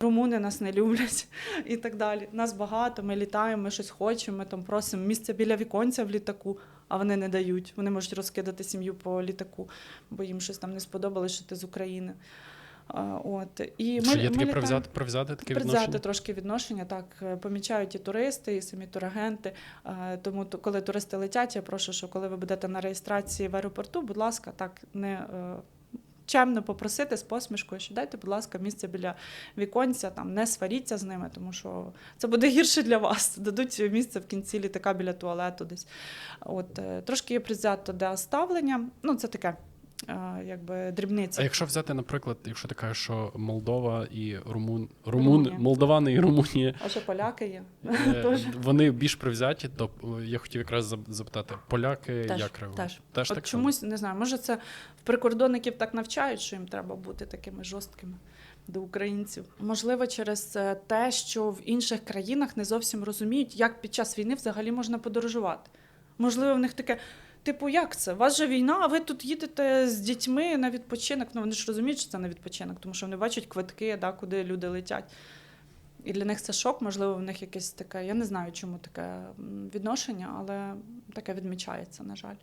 румуни нас не люблять і так далі. Нас багато, ми літаємо, ми щось хочемо, ми там просимо місце біля віконця в літаку, а вони не дають. Вони можуть розкидати сім'ю по літаку, бо їм щось там не сподобалось, що ти з України. От. І Чи є ми таке привзяти, привзяти таке відношення? трошки відношення, так е, помічають і туристи, і самі турагенти. Е, Тому то- коли туристи летять, я прошу, що коли ви будете на реєстрації в аеропорту, будь ласка, так не е, чемно попросити з посмішкою, що дайте, будь ласка, місце біля віконця, там не сваріться з ними, тому що це буде гірше для вас. Дадуть місце в кінці літака біля туалету десь. От е, трошки є призято де ставлення. Ну це таке. Якби дрібниця. А якщо взяти, наприклад, якщо ти кажеш, що Молдова і Румун, Румун, Румунія. Молдовани і Румунія, А ще поляки є. е, Тож. вони більш привзяті, то я хотів якраз запитати, поляки Теж, як реагують? теж. Теж От так чомусь не знаю, може це в прикордонників так навчають, що їм треба бути такими жорсткими до українців. Можливо, через е, те, що в інших країнах не зовсім розуміють, як під час війни взагалі можна подорожувати. Можливо, в них таке. Типу, як це? У вас же війна, а ви тут їдете з дітьми на відпочинок. Ну вони ж розуміють, що це на відпочинок, тому що вони бачать квитки, да, куди люди летять. І для них це шок, можливо, в них якесь таке. Я не знаю, чому таке відношення, але таке відмічається, на жаль.